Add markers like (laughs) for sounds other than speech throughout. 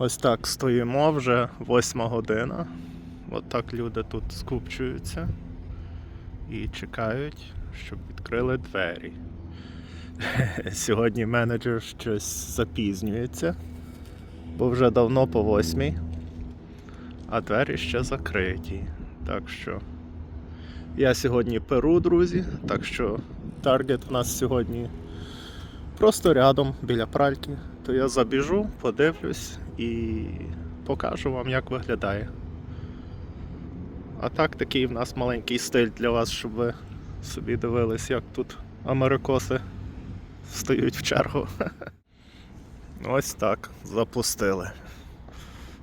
Ось так стоїмо вже восьма година. От так люди тут скупчуються і чекають, щоб відкрили двері. (laughs) Сьогодні менеджер щось запізнюється, бо вже давно по восьмій, а двері ще закриті. Так що я сьогодні перу, друзі, так що таргет у нас сьогодні просто рядом біля пральки. То я забіжу, подивлюсь і покажу вам, як виглядає. А так, такий в нас маленький стиль для вас, щоб ви собі дивились, як тут америкоси стають в чергу. (laughs) Ось так, запустили.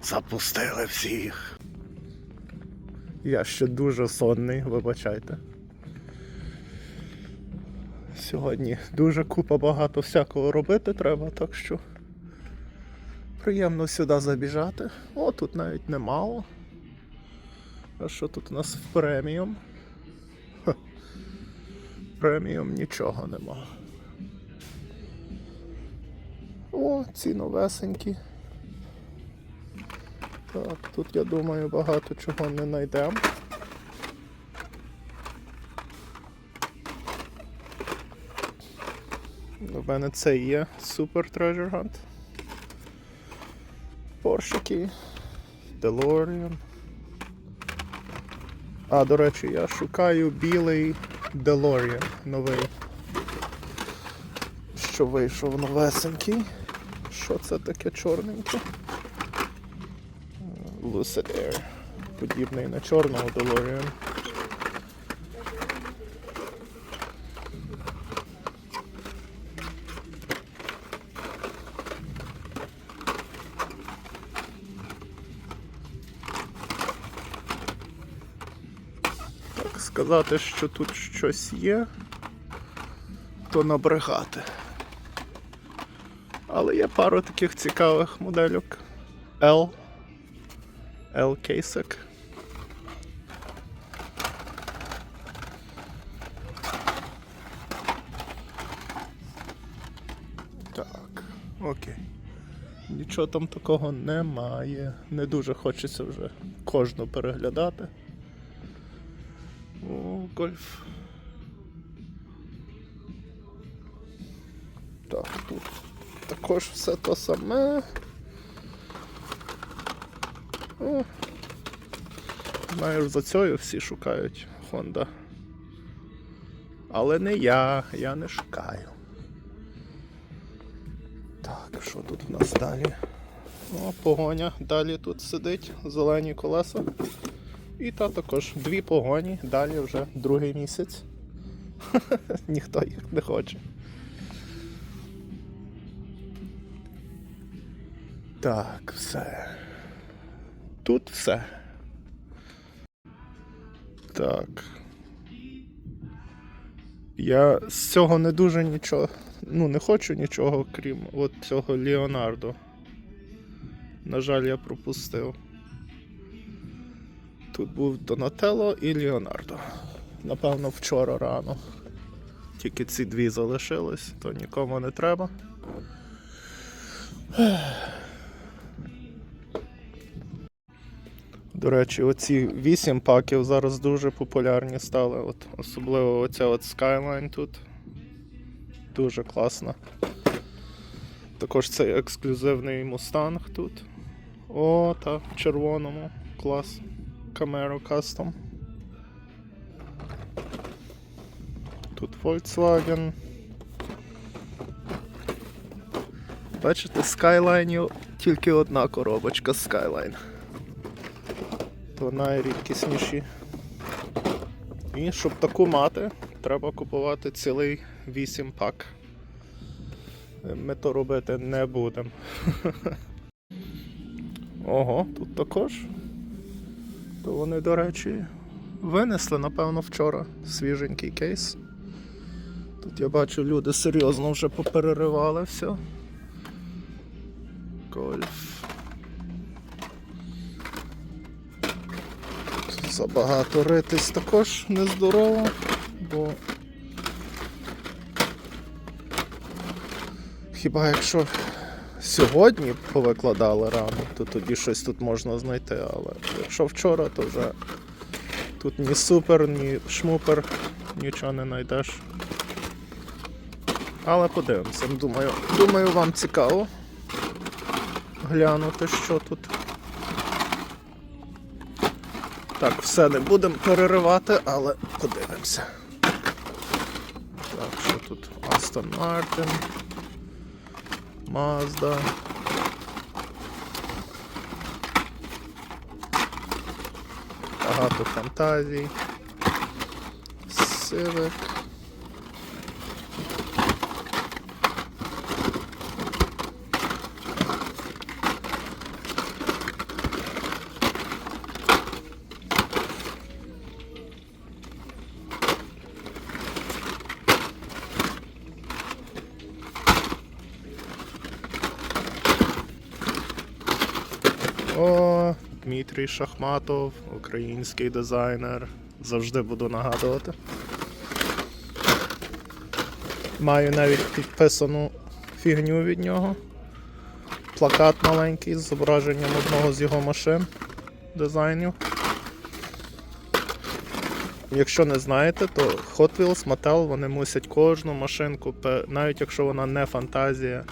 Запустили всіх. Я ще дуже сонний, вибачайте. Сьогодні дуже купа багато всякого робити треба, так що приємно сюди забіжати. О, тут навіть немало. А що тут у нас в преміум? Ха. Преміум нічого нема. О, ці новесенькі. Так, тут я думаю багато чого не знайдемо. У мене це є Super Treasure Hunt. Поршики, DeLorean. А, до речі, я шукаю білий DeLorean новий. Що вийшов новесенький. Що це таке чорненьке? Lucid Air. Подібний на чорного DeLorean. Так сказати, що тут щось є, то набрехати. Але є пару таких цікавих модельок. L. L кейсик. Так, окей. Нічого там такого немає. Не дуже хочеться вже кожну переглядати. Гольф. Так, тут також все то саме. О. Знаю, за цією всі шукають Honda. Але не я, я не шукаю. Так, що тут в нас далі? О, погоня. Далі тут сидить, зелені колеса. І та також дві погоні, далі вже другий місяць. (laughs) Ніхто їх не хоче. Так, все. Тут все. Так. Я з цього не дуже нічого. Ну, не хочу нічого, крім от цього Леонардо. На жаль, я пропустив. Тут був Донателло і Леонардо. Напевно, вчора рано. Тільки ці дві залишились, то нікому не треба. До речі, оці 8 паків зараз дуже популярні стали. От, особливо оця от Skyline тут. Дуже класна. Також цей ексклюзивний Mustang тут. О, та в червоному. Клас. Camaro Custom. Тут Volkswagen. Бачите, Skyline тільки одна коробочка Skyline. То найрідкісніші. І щоб таку мати, треба купувати цілий 8 пак. Ми то робити не будемо. (laughs) Ого, тут також. То вони, до речі, винесли, напевно, вчора свіженький кейс. Тут я бачу, люди серйозно вже попереривали все. Гольф. Забагато ритись також нездорово, бо хіба якщо сьогодні повикладали раму, то тоді щось тут можна знайти. Але якщо вчора, то вже тут ні супер, ні шмупер, нічого не знайдеш. Але подивимося, думаю, думаю, вам цікаво глянути, що тут. Так, все не будемо переривати, але подивимося. Так, що тут Aston Martin, Mazda. Багато фантазій. Civic. О, Дмитрій Шахматов, український дизайнер. Завжди буду нагадувати. Маю навіть підписану фігню від нього. Плакат маленький з зображенням одного з його машин дизайнів. Якщо не знаєте, то Hot Wheels Mattel вони мусять кожну машинку, навіть якщо вона не фантазія,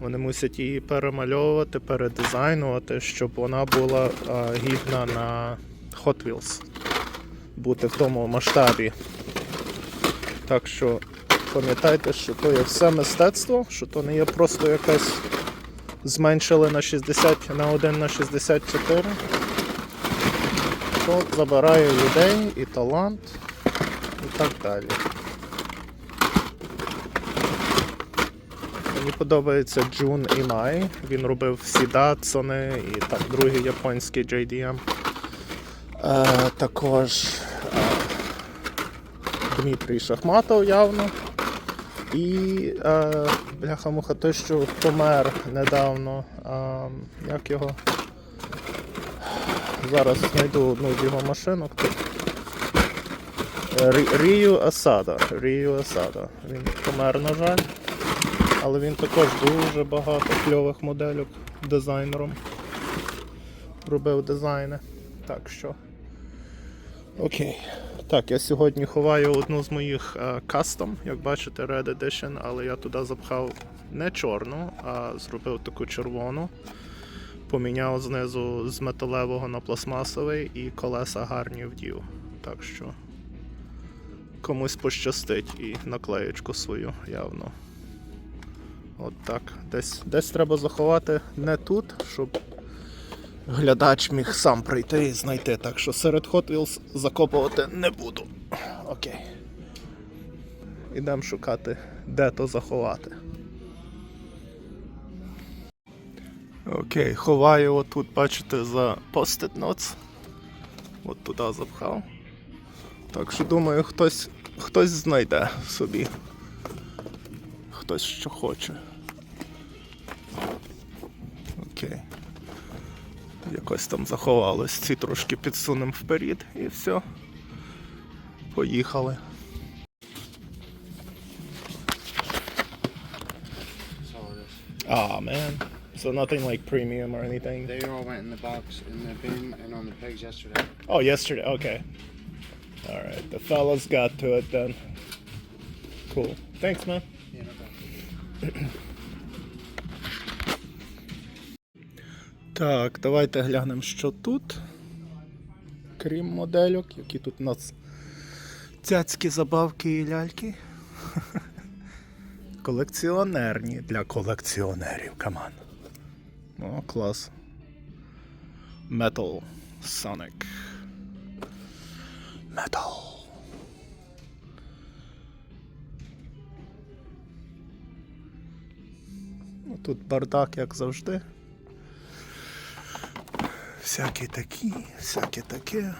вони мусять її перемальовувати, передизайнувати, щоб вона була гідна на Hot Wheels. Бути в тому масштабі. Так що пам'ятайте, що то є все мистецтво, що то не є просто якась зменшили на 60 на 1 на 64. То забирає людей і талант і так далі. Мені подобається Джун Імай. Він робив всі Датсони і там другий японський JDM. Е, також е, Дмитрій Шахматов явно. І е, бляха-муха, той, що помер недавно. Е, як його? Зараз знайду одну з його машинок. Тут. Е, Рію Асада. Рію Асада. Він помер, на жаль. Але він також дуже багато кльових модельок дизайнером робив дизайни. Так що. Окей. Так, я сьогодні ховаю одну з моїх е, кастом, як бачите, Red Edition, але я туди запхав не чорну, а зробив таку червону. Поміняв знизу з металевого на пластмасовий і колеса гарні вдів. Так що комусь пощастить і наклеєчку свою явно. От так. Десь, десь треба заховати не тут, щоб глядач міг сам прийти і знайти. Так що серед Hot Wheels закопувати не буду. Окей. Ідемо шукати, де то заховати. Окей, ховаю отут, бачите, за post-it notes. От туди запхав. Так що думаю, хтось, хтось знайде собі. Хтось що хоче. Окей. Якось там заховалось. Ці трошки підсунемо вперед і все. Поїхали. Ah, man. So nothing like premium or anything. They all went in the box in the bin and on the pigs yesterday. Oh, yesterday. Okay. All right. The fellas got to it then. Cool. Thanks, man. Так, давайте глянемо, що тут. Крім модельок, які тут у нас цяцькі забавки і ляльки. (laughs) Колекціонерні для колекціонерів, каман. О, клас. Metal Sonic. Тут бардак, як завжди. Всякі такі, всяке таке.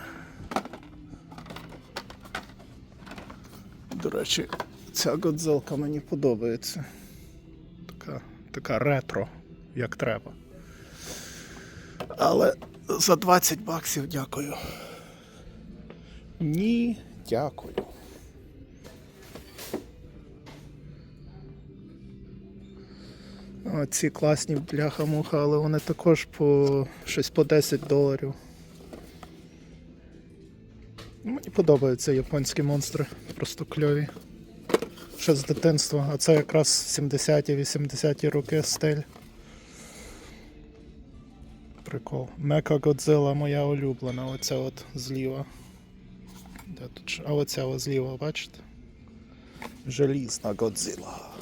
До речі, ця годзилка мені подобається. Така, така ретро, як треба. Але за 20 баксів дякую. Ні, дякую. Оці класні бляха-муха, але вони також по щось по 10 доларів. Мені подобаються японські монстри, просто кльові. Ще з дитинства, а це якраз 70-ті, 80-ті роки стиль. Прикол. Мека Годзilla моя улюблена, оця от зліва. А оця от зліва, бачите? Желізна Годзilla.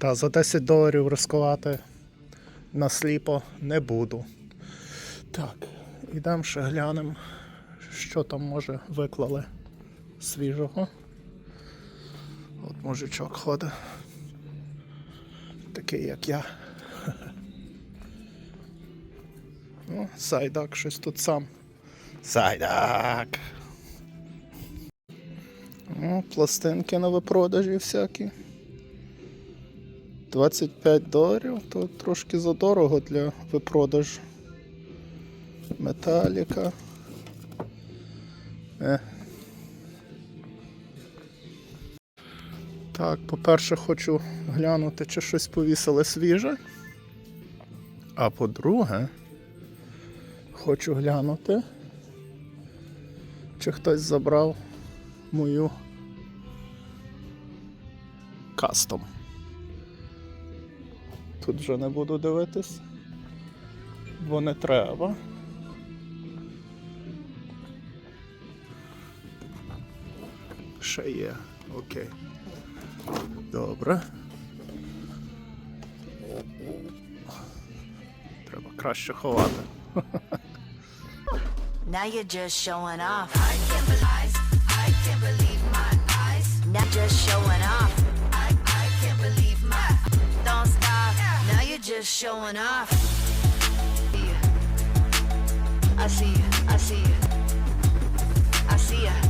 Та за 10 доларів ризикувати на сліпо не буду. Так, ідемо ще глянемо, що там може виклали свіжого. От мужичок ходить. Такий як я. (laughs) Ну, Сайдак щось тут сам. Сайдак. Ну, пластинки на випродажі всякі. 25 доларів, то трошки задорого для випродажу. Металіка. Е. Так, по-перше, хочу глянути, чи щось повісили свіже. А по-друге, хочу глянути, чи хтось забрав мою кастом. Тут вже не буду дивитись, бо не треба. Ще є, окей. Добре. Треба краще ховати. Now you're just showing off. I can't believe, I can't believe my eyes. Now just showing off. just showing off. I see you, I see you, I see you.